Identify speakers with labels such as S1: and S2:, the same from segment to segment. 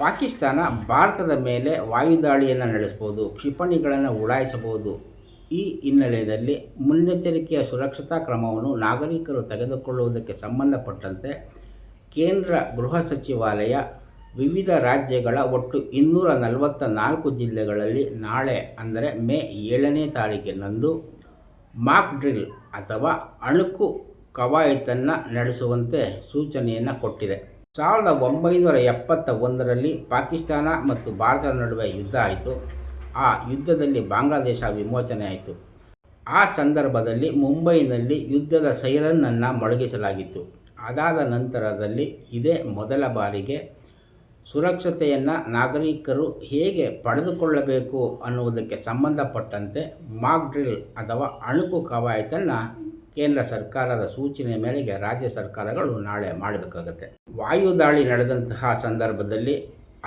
S1: ಪಾಕಿಸ್ತಾನ ಭಾರತದ ಮೇಲೆ ವಾಯುದಾಳಿಯನ್ನು ನಡೆಸಬಹುದು ಕ್ಷಿಪಣಿಗಳನ್ನು ಉಡಾಯಿಸಬಹುದು. ಈ ಹಿನ್ನೆಲೆಯಲ್ಲಿ ಮುನ್ನೆಚ್ಚರಿಕೆಯ ಸುರಕ್ಷತಾ ಕ್ರಮವನ್ನು ನಾಗರಿಕರು ತೆಗೆದುಕೊಳ್ಳುವುದಕ್ಕೆ ಸಂಬಂಧಪಟ್ಟಂತೆ ಕೇಂದ್ರ ಗೃಹ ಸಚಿವಾಲಯ ವಿವಿಧ ರಾಜ್ಯಗಳ ಒಟ್ಟು ಇನ್ನೂರ ನಲವತ್ತ ನಾಲ್ಕು ಜಿಲ್ಲೆಗಳಲ್ಲಿ ನಾಳೆ, ಅಂದರೆ ಮೇ ಏಳನೇ ತಾರೀಕಿನಂದು ಮಾಕ್ ಡ್ರಿಲ್ ಅಥವಾ ಅಣುಕು ಕವಾಯತನ್ನು ನಡೆಸುವಂತೆ ಸೂಚನೆಯನ್ನು ಕೊಟ್ಟಿದೆ. ಸಾವಿರದ ಒಂಬೈನೂರ ಎಪ್ಪತ್ತ ಒಂದರಲ್ಲಿ ಪಾಕಿಸ್ತಾನ ಮತ್ತು ಭಾರತದ ನಡುವೆ ಯುದ್ಧ ಆಯಿತು. ಆ ಯುದ್ಧದಲ್ಲಿ ಬಾಂಗ್ಲಾದೇಶ ವಿಮೋಚನೆ ಆಯಿತು. ಆ ಸಂದರ್ಭದಲ್ಲಿ ಮುಂಬೈನಲ್ಲಿ ಯುದ್ಧದ ಸೈರನ್ನನ್ನು ಮೊಳಗಿಸಲಾಗಿತ್ತು. ಅದಾದ ನಂತರದಲ್ಲಿ ಇದೇ ಮೊದಲ ಬಾರಿಗೆ ಸುರಕ್ಷತೆಯನ್ನು ನಾಗರಿಕರು ಹೇಗೆ ಪಡೆದುಕೊಳ್ಳಬೇಕು ಅನ್ನುವುದಕ್ಕೆ ಸಂಬಂಧಪಟ್ಟಂತೆ ಮಾಕ್ ಡ್ರಿಲ್ ಅಥವಾ ಅಣುಕು ಕವಾಯತನ್ನು ಕೇಂದ್ರ ಸರ್ಕಾರದ ಸೂಚನೆ ಮೇರೆಗೆ ರಾಜ್ಯ ಸರ್ಕಾರಗಳು ನಾಳೆ ಮಾಡಬೇಕಾಗತ್ತೆ. ವಾಯುದಾಳಿ ನಡೆದಂತಹ ಸಂದರ್ಭದಲ್ಲಿ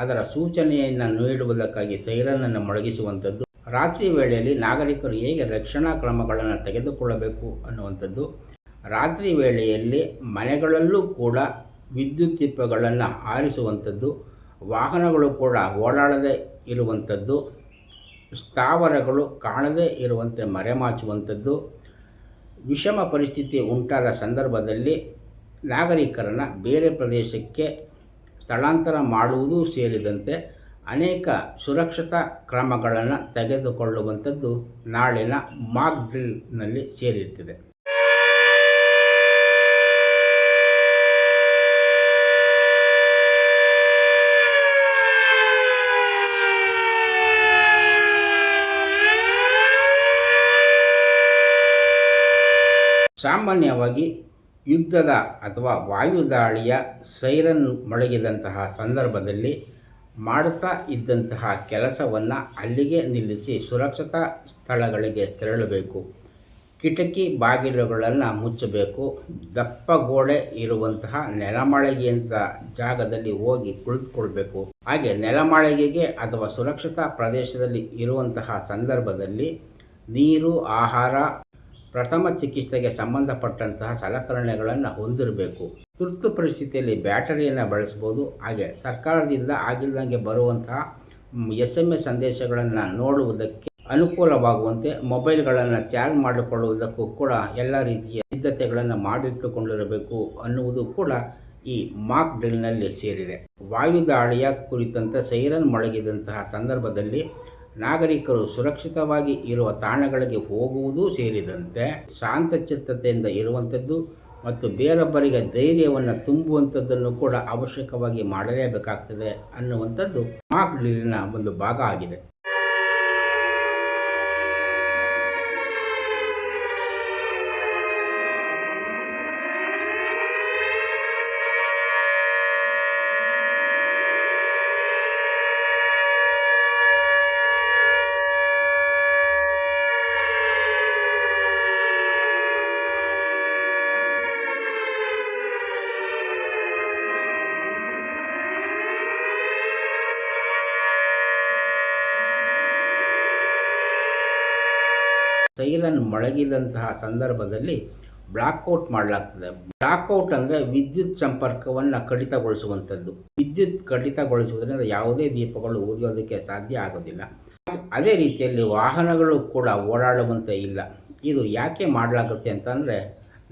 S1: ಅದರ ಸೂಚನೆಯನ್ನು ನೀಡುವುದಕ್ಕಾಗಿ ಸೈರನನ್ನು ಮೊಳಗಿಸುವಂಥದ್ದು, ರಾತ್ರಿ ವೇಳೆಯಲ್ಲಿ ನಾಗರಿಕರು ಹೇಗೆ ರಕ್ಷಣಾ ಕ್ರಮಗಳನ್ನು ತೆಗೆದುಕೊಳ್ಳಬೇಕು ಅನ್ನುವಂಥದ್ದು, ರಾತ್ರಿ ವೇಳೆಯಲ್ಲಿ ಮನೆಗಳಲ್ಲೂ ಕೂಡ ವಿದ್ಯುತ್ ದೀಪಗಳನ್ನು ಆರಿಸುವಂಥದ್ದು ವಾಹನಗಳು ಕೂಡ ಓಡಾಡದೇ ಇರುವಂಥದ್ದು, ಸ್ಥಾವರಗಳು ಕಾಣದೇ ಇರುವಂತೆ ಮರೆಮಾಚುವಂಥದ್ದು ವಿಷಮ ಪರಿಸ್ಥಿತಿ ಉಂಟಾದ ಸಂದರ್ಭದಲ್ಲಿ ನಾಗರಿಕರನ್ನು ಬೇರೆ ಪ್ರದೇಶಕ್ಕೆ ಸ್ಥಳಾಂತರ ಮಾಡುವುದೂ ಸೇರಿದಂತೆ ಅನೇಕ ಸುರಕ್ಷತಾ ಕ್ರಮಗಳನ್ನು ತೆಗೆದುಕೊಳ್ಳುವಂಥದ್ದು ನಾಳಿನ ಮಾಕ್ ಡ್ರಿಲ್ನಲ್ಲಿ ಸೇರಿರ್ತದೆ. ಸಾಮಾನ್ಯವಾಗಿ ಯುದ್ಧದ ಅಥವಾ ವಾಯುದಾಳಿಯ ಸೈರನ್ ಮೊಳಗಿದಂತಹ ಸಂದರ್ಭದಲ್ಲಿ ಮಾಡುತ್ತಾ ಇದ್ದಂತಹ ಕೆಲಸವನ್ನು ಅಲ್ಲಿಗೆ ನಿಲ್ಲಿಸಿ ಸುರಕ್ಷತಾ ಸ್ಥಳಗಳಿಗೆ ತೆರಳಬೇಕು. ಕಿಟಕಿ ಬಾಗಿಲುಗಳನ್ನು ಮುಚ್ಚಬೇಕು. ದಪ್ಪ ಗೋಡೆ ಇರುವಂತಹ ನೆಲಮಾಳಿಗೆಯಂಥ ಜಾಗದಲ್ಲಿ ಹೋಗಿ ಕುಳಿತುಕೊಳ್ಬೇಕು. ಹಾಗೆ ನೆಲಮಾಳಿಗೆಗೆ ಅಥವಾ ಸುರಕ್ಷತಾ ಪ್ರದೇಶದಲ್ಲಿ ಇರುವಂತಹ ಸಂದರ್ಭದಲ್ಲಿ ನೀರು, ಆಹಾರ ಪ್ರಥಮ ಚಿಕಿತ್ಸೆಗೆ ಸಂಬಂಧಪಟ್ಟಂತಹ ಸಲಕರಣೆಗಳನ್ನು ಹೊಂದಿರಬೇಕು. ತುರ್ತು ಪರಿಸ್ಥಿತಿಯಲ್ಲಿ ಬ್ಯಾಟರಿಯನ್ನು ಬಳಸ್ಬೋದು. ಹಾಗೆ ಸರ್ಕಾರದಿಂದ ಆಗಿಲ್ಲದಂಗೆ ಬರುವಂತಹ ಎಸ್ ಎಂ ಎಸ್ ಸಂದೇಶಗಳನ್ನು ನೋಡುವುದಕ್ಕೆ ಅನುಕೂಲವಾಗುವಂತೆ ಮೊಬೈಲ್ಗಳನ್ನು ಚಾರ್ಜ್ ಮಾಡಿಕೊಳ್ಳುವುದಕ್ಕೂ ಕೂಡ ಎಲ್ಲ ರೀತಿಯ ಸಿದ್ಧತೆಗಳನ್ನು ಮಾಡಿಟ್ಟುಕೊಂಡಿರಬೇಕು ಅನ್ನುವುದು ಕೂಡ ಈ ಮಾಕ್ ಡ್ರಿಲ್ನಲ್ಲಿ ಸೇರಿದೆ. ವಾಯುದಾಳಿಯ ಕುರಿತಂತೆ ಸೈರನ್ ಮೊಳಗಿದಂತಹ ಸಂದರ್ಭದಲ್ಲಿ ನಾಗರಿಕರು ಸುರಕ್ಷಿತವಾಗಿ ಇರುವ ತಾಣಗಳಿಗೆ ಹೋಗುವುದೂ ಸೇರಿದಂತೆ ಶಾಂತಚಿತ್ತತೆಯಿಂದ ಇರುವಂಥದ್ದು ಮತ್ತು ಬೇರೊಬ್ಬರಿಗೆ ಧೈರ್ಯವನ್ನು ತುಂಬುವಂಥದ್ದನ್ನು ಕೂಡ ಅವಶ್ಯಕವಾಗಿ ಮಾಡಲೇಬೇಕಾಗ್ತದೆ ಅನ್ನುವಂಥದ್ದು ಮಾಕ್ ಒಂದು ಭಾಗ ಆಗಿದೆ. ಸೈರನ್ ಮೊಳಗಿದಂತಹ ಸಂದರ್ಭದಲ್ಲಿ ಬ್ಲಾಕ್ಔಟ್ ಮಾಡಲಾಗ್ತದೆ. ಬ್ಲಾಕ್ಔಟ್ ಅಂದರೆ ವಿದ್ಯುತ್ ಸಂಪರ್ಕವನ್ನು ಕಡಿತಗೊಳಿಸುವಂಥದ್ದು. ವಿದ್ಯುತ್ ಕಡಿತಗೊಳಿಸುವುದರಿಂದ ಯಾವುದೇ ದೀಪಗಳು ಉರಿಯೋದಕ್ಕೆ ಸಾಧ್ಯ ಆಗೋದಿಲ್ಲ. ಅದೇ ರೀತಿಯಲ್ಲಿ ವಾಹನಗಳು ಕೂಡ ಓಡಾಡುವಂತೆ ಇಲ್ಲ. ಇದು ಯಾಕೆ ಮಾಡಲಾಗುತ್ತೆ ಅಂತಂದರೆ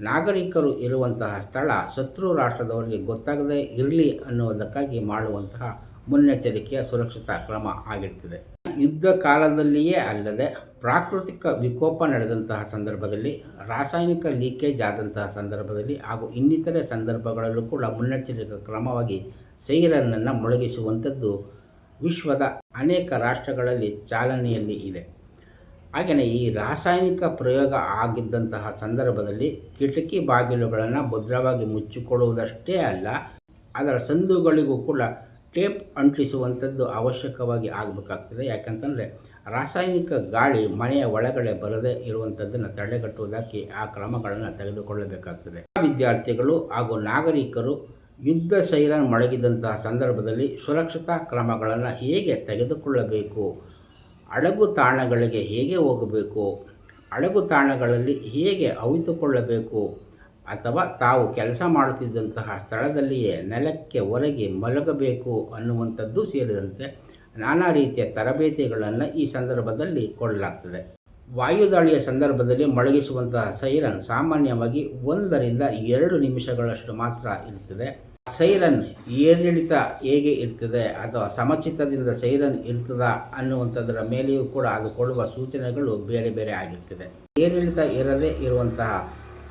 S1: ನಾಗರಿಕರು ಇರುವಂತಹ ಸ್ಥಳ ಶತ್ರು ರಾಷ್ಟ್ರದವರಿಗೆ ಗೊತ್ತಾಗದೇ ಇರಲಿ ಅನ್ನುವುದಕ್ಕಾಗಿ ಮಾಡುವಂತಹ ಮುನ್ನೆಚ್ಚರಿಕೆಯ ಸುರಕ್ಷತಾ ಕ್ರಮ ಆಗಿರ್ತದೆ. ಯುದ್ಧ ಕಾಲದಲ್ಲಿಯೇ ಅಲ್ಲದೆ ಪ್ರಾಕೃತಿಕ ವಿಕೋಪ ನಡೆದಂತಹ ಸಂದರ್ಭದಲ್ಲಿ, ರಾಸಾಯನಿಕ ಲೀಕೇಜ್ ಆದಂತಹ ಸಂದರ್ಭದಲ್ಲಿ ಹಾಗೂ ಇನ್ನಿತರೆ ಸಂದರ್ಭಗಳಲ್ಲೂ ಕೂಡ ಮುನ್ನೆಚ್ಚರಿಕೆ ಕ್ರಮವಾಗಿ ಸೈರನನ್ನು ಮೊಳಗಿಸುವಂಥದ್ದು ವಿಶ್ವದ ಅನೇಕ ರಾಷ್ಟ್ರಗಳಲ್ಲಿ ಚಾಲನೆಯಲ್ಲಿ ಇದೆ. ಹಾಗೆಯೇ ಈ ರಾಸಾಯನಿಕ ಪ್ರಯೋಗ ಆಗಿದ್ದಂತಹ ಸಂದರ್ಭದಲ್ಲಿ ಕಿಟಕಿ ಬಾಗಿಲುಗಳನ್ನು ಭದ್ರವಾಗಿ ಮುಚ್ಚಿಕೊಳ್ಳುವುದಷ್ಟೇ ಅಲ್ಲ, ಅದರ ಸಂದುಗಳಿಗೂ ಕೂಡ ಟೇಪ್ ಅಂಟಿಸುವಂಥದ್ದು ಅವಶ್ಯಕವಾಗಿ ಆಗಬೇಕಾಗ್ತದೆ. ಯಾಕಂತಂದರೆ ರಾಸಾಯನಿಕ ಗಾಳಿ ಮನೆಯ ಒಳಗಡೆ ಬರದೇ ಇರುವಂಥದ್ದನ್ನು ತಡೆಗಟ್ಟುವುದಕ್ಕೆ ಆ ಕ್ರಮಗಳನ್ನು ತೆಗೆದುಕೊಳ್ಳಬೇಕಾಗ್ತದೆ. ವಿದ್ಯಾರ್ಥಿಗಳು ಹಾಗೂ ನಾಗರಿಕರು ಯುದ್ಧ ಸೈರನ್ ಮೊಳಗಿದಂತಹ ಸಂದರ್ಭದಲ್ಲಿ ಸುರಕ್ಷತಾ ಕ್ರಮಗಳನ್ನು ಹೇಗೆ ತೆಗೆದುಕೊಳ್ಳಬೇಕು? ಅಡಗು ತಾಣಗಳಿಗೆ ಹೇಗೆ ಹೋಗಬೇಕು? ಅಡಗು ತಾಣಗಳಲ್ಲಿ ಹೇಗೆ ಅವಿತುಕೊಳ್ಳಬೇಕು? ಅಥವಾ ತಾವು ಕೆಲಸ ಮಾಡುತ್ತಿದ್ದಂತಹ ಸ್ಥಳದಲ್ಲಿಯೇ ನೆಲಕ್ಕೆ ಒರಗಿ ಮಲಗಬೇಕು ಅನ್ನುವಂಥದ್ದು ಸೇರಿದಂತೆ ನಾನಾ ರೀತಿಯ ತರಬೇತಿಗಳನ್ನು ಈ ಸಂದರ್ಭದಲ್ಲಿ ಕೊಡಲಾಗ್ತದೆ. ವಾಯುದಾಳಿಯ ಸಂದರ್ಭದಲ್ಲಿ ಮೊಳಗಿಸುವಂತಹ ಸೈರನ್ ಸಾಮಾನ್ಯವಾಗಿ ಒಂದರಿಂದ ಎರಡು ನಿಮಿಷಗಳಷ್ಟು ಮಾತ್ರ ಇರ್ತದೆ. ಸೈರನ್ ಏರಿಳಿತ ಹೇಗೆ ಇರ್ತದೆ ಅಥವಾ ಸಮಚಿತ್ತದಿಂದ ಸೈರನ್ ಇರ್ತದ ಅನ್ನುವಂಥದ್ದರ ಮೇಲೆಯೂ ಕೂಡ ಅದು ಕೊಡುವ ಸೂಚನೆಗಳು ಬೇರೆ ಬೇರೆ ಆಗಿರ್ತದೆ. ಏರಿಳಿತ ಇರದೇ ಇರುವಂತಹ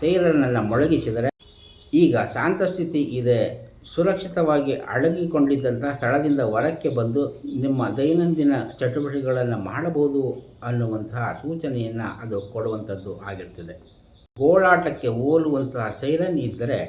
S1: ಸೈರನನ್ನು ಮೊಳಗಿಸಿದರೆ ಈಗ ಶಾಂತ ಸ್ಥಿತಿ ಇದೆ. ಸುರಕ್ಷಿತವಾಗಿ ಅಡಗಿಕೊಂಡಿದ್ದಂಥ ಸ್ಥಳದಿಂದ ಹೊರಕ್ಕೆ ಬಂದು ನಿಮ್ಮ ದೈನಂದಿನ ಚಟುವಟಿಕೆಗಳನ್ನು ಮಾಡಬಹುದು ಅನ್ನುವಂತಹ ಸೂಚನೆಯನ್ನು ಅದು ಕೊಡುವಂಥದ್ದು ಆಗಿರ್ತದೆ. ಗೋಳಾಟಕ್ಕೆ ಹೋಲುವಂತಹ ಸೈರನ್ ಇದ್ದರೆ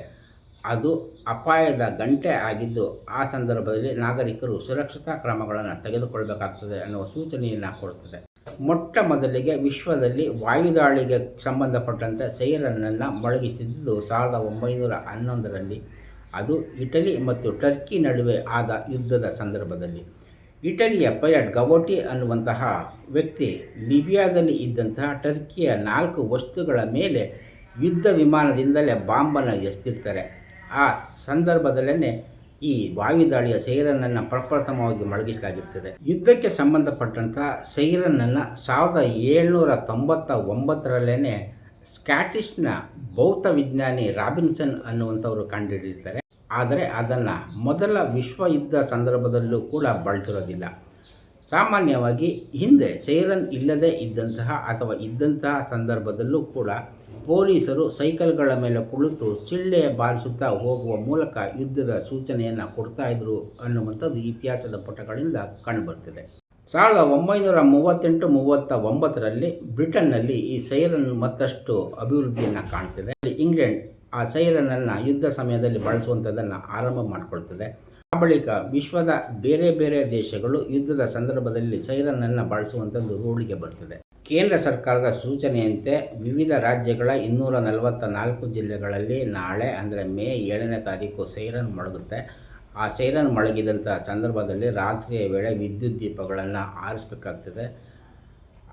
S1: ಅದು ಅಪಾಯದ ಗಂಟೆ ಆಗಿದ್ದು ಆ ಸಂದರ್ಭದಲ್ಲಿ ನಾಗರಿಕರು ಸುರಕ್ಷತಾ ಕ್ರಮಗಳನ್ನು ತೆಗೆದುಕೊಳ್ಳಬೇಕಾಗ್ತದೆ ಅನ್ನುವ ಸೂಚನೆಯನ್ನು ಕೊಡುತ್ತದೆ. ಮೊಟ್ಟ ಮೊದಲಿಗೆ ವಿಶ್ವದಲ್ಲಿ ವಾಯುದಾಳಿಗೆ ಸಂಬಂಧಪಟ್ಟಂತೆ ಸೈರನ್ನನ್ನು ಮೊಳಗಿಸಿದ್ದು ಸಾವಿರದ ಒಂಬೈನೂರ ಹನ್ನೊಂದರಲ್ಲಿ. ಅದು ಇಟಲಿ ಮತ್ತು ಟರ್ಕಿ ನಡುವೆ ಆದ ಯುದ್ಧದ ಸಂದರ್ಭದಲ್ಲಿ. ಇಟಲಿಯ ಪೈಲಟ್ ಗವೋಟಿ ಅನ್ನುವಂತಹ ವ್ಯಕ್ತಿ ಲಿಬಿಯಾದಲ್ಲಿ ಇದ್ದಂತಹ ಟರ್ಕಿಯ ನಾಲ್ಕು ವಸ್ತುಗಳ ಮೇಲೆ ಯುದ್ಧ ವಿಮಾನದಿಂದಲೇ ಬಾಂಬನ್ನು ಎಸ್ತಿರ್ತಾರೆ ಆ ಸಂದರ್ಭದಲ್ಲೇ ಈ ವಾಯುದಾಳಿಯ ಸೈರನನ್ನು ಪ್ರಪ್ರಥಮವಾಗಿ ಮಳಗಿಸಲಾಗಿರ್ತದೆ ಯುದ್ಧಕ್ಕೆ ಸಂಬಂಧಪಟ್ಟಂತಹ ಸೈರನನ್ನು ಸಾವಿರದ ಏಳ್ನೂರ ತೊಂಬತ್ತ ಒಂಬತ್ತರಲ್ಲೇ ಸ್ಕ್ಯಾಟಿಷ್ನ ಭೌತ ವಿಜ್ಞಾನಿ ರಾಬಿನ್ಸನ್ ಅನ್ನುವಂಥವರು ಕಂಡುಹಿಡಿದಿದ್ದಾರೆ ಆದರೆ ಅದನ್ನು ಮೊದಲ ವಿಶ್ವ ಯುದ್ಧ ಸಂದರ್ಭದಲ್ಲೂ ಕೂಡ ಬಳಸಿರೋದಿಲ್ಲ. ಸಾಮಾನ್ಯವಾಗಿ ಹಿಂದೆ ಸೈರನ್ ಇಲ್ಲದೇ ಇದ್ದಂತಹ ಅಥವಾ ಇದ್ದಂತಹ ಸಂದರ್ಭದಲ್ಲೂ ಕೂಡ ಪೊಲೀಸರು ಸೈಕಲ್ಗಳ ಮೇಲೆ ಕುಳಿತು ಸಿಳ್ಳೆ ಬಾರಿಸುತ್ತಾ ಹೋಗುವ ಮೂಲಕ ಯುದ್ಧದ ಸೂಚನೆಯನ್ನು ಕೊಡ್ತಾ ಇದ್ರು ಅನ್ನುವಂಥದ್ದು ಇತಿಹಾಸದ ಪುಟಗಳಿಂದ ಕಂಡುಬರ್ತಿದೆ ಸಾವಿರದ ಒಂಬೈನೂರ ಮೂವತ್ತೆಂಟು ಮೂವತ್ತ ಒಂಬತ್ತರಲ್ಲಿ ಬ್ರಿಟನ್ನಲ್ಲಿ ಈ ಸೈರನ್ ಮತ್ತಷ್ಟು ಅಭಿವೃದ್ಧಿಯನ್ನು ಕಾಣ್ತಿದೆ. ಇಂಗ್ಲೆಂಡ್ ಆ ಸೈರನನ್ನು ಯುದ್ಧ ಸಮಯದಲ್ಲಿ ಬಳಸುವಂಥದ್ದನ್ನು ಆರಂಭ ಮಾಡಿಕೊಳ್ತದೆ. ಆ ಬಳಿಕ ವಿಶ್ವದ ಬೇರೆ ಬೇರೆ ದೇಶಗಳು ಯುದ್ಧದ ಸಂದರ್ಭದಲ್ಲಿ ಸೈರನನ್ನು ಬಳಸುವಂಥದ್ದು ರೂಢಿಗೆ ಬರ್ತದೆ. ಕೇಂದ್ರ ಸರ್ಕಾರದ ಸೂಚನೆಯಂತೆ ವಿವಿಧ ರಾಜ್ಯಗಳ ಇನ್ನೂರ ನಲವತ್ತ ನಾಲ್ಕು ಜಿಲ್ಲೆಗಳಲ್ಲಿ ನಾಳೆ, ಅಂದರೆ ಮೇ ಏಳನೇ ತಾರೀಕು ಸೈರನ್ ಮೊಳಗುತ್ತೆ. ಆ ಸೈರನ್ ಮೊಳಗಿದಂಥ ಸಂದರ್ಭದಲ್ಲಿ ರಾತ್ರಿಯ ವೇಳೆ ವಿದ್ಯುತ್ ದೀಪಗಳನ್ನು ಆರಿಸಬೇಕಾಗ್ತದೆ.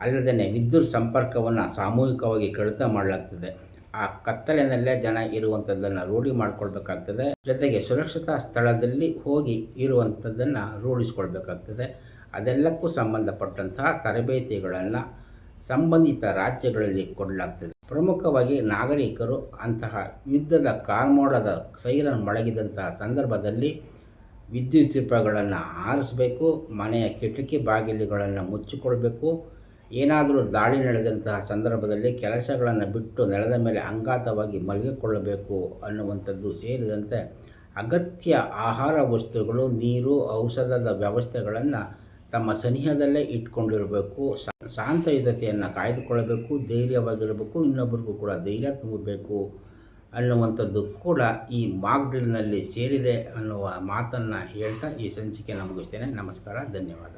S1: ಅಲ್ಲದೇ ವಿದ್ಯುತ್ ಸಂಪರ್ಕವನ್ನು ಸಾಮೂಹಿಕವಾಗಿ ಕಡಿತ ಮಾಡಲಾಗ್ತದೆ. ಆ ಕತ್ತಲಿನಲ್ಲೇ ಜನ ಇರುವಂಥದ್ದನ್ನು ರೂಢಿ ಮಾಡಿಕೊಳ್ಬೇಕಾಗ್ತದೆ. ಜೊತೆಗೆ ಸುರಕ್ಷತಾ ಸ್ಥಳದಲ್ಲಿ ಹೋಗಿ ಇರುವಂಥದ್ದನ್ನು ರೂಢಿಸ್ಕೊಳ್ಬೇಕಾಗ್ತದೆ. ಅದೆಲ್ಲಕ್ಕೂ ಸಂಬಂಧಪಟ್ಟಂತಹ ತರಬೇತಿಗಳನ್ನು ಸಂಬಂಧಿತ ರಾಜ್ಯಗಳಲ್ಲಿ ಕೊಡಲಾಗ್ತದೆ. ಪ್ರಮುಖವಾಗಿ ನಾಗರಿಕರು ಅಂತಹ ಯುದ್ಧದ ಕಾರ್ಮೋಡದ ಸೈರನ್ ಮಳಗಿದಂತಹ ಸಂದರ್ಭದಲ್ಲಿ ವಿದ್ಯುತ್ ದೀಪಗಳನ್ನು ಆರಿಸಬೇಕು ಮನೆಯ ಕಿಟಕಿ ಬಾಗಿಲುಗಳನ್ನು ಮುಚ್ಚಿಕೊಳ್ಬೇಕು, ಏನಾದರೂ ದಾಳಿ ನಡೆದಂತಹ ಸಂದರ್ಭದಲ್ಲಿ ಕೆಲಸಗಳನ್ನು ಬಿಟ್ಟು ನೆಲದ ಮೇಲೆ ಅಂಗಾತವಾಗಿ ಮಲಗಿಕೊಳ್ಳಬೇಕು ಅನ್ನುವಂಥದ್ದು ಸೇರಿದಂತೆ ಅಗತ್ಯ ಆಹಾರ ವಸ್ತುಗಳು, ನೀರು, ಔಷಧದ ವ್ಯವಸ್ಥೆಗಳನ್ನು ತಮ್ಮ ಸನಿಹದಲ್ಲೇ ಇಟ್ಕೊಂಡಿರಬೇಕು. ಶಾಂತಯುತತೆಯನ್ನು ಕಾಯ್ದುಕೊಳ್ಳಬೇಕು, ಧೈರ್ಯವಾಗಿರಬೇಕು ಇನ್ನೊಬ್ಬರಿಗೂ ಕೂಡ ಧೈರ್ಯ ತುಂಬಬೇಕು ಅನ್ನುವಂಥದ್ದು ಕೂಡ ಈ ಮಾಗ್ಡ್ರಿಲ್ನಲ್ಲಿ ಸೇರಿದೆ ಅನ್ನುವ ಮಾತನ್ನು ಹೇಳ್ತಾ ಈ ಸಂಚಿಕೆ ಮುಗಿಸ್ತೇನೆ. ನಮಸ್ಕಾರ, ಧನ್ಯವಾದ.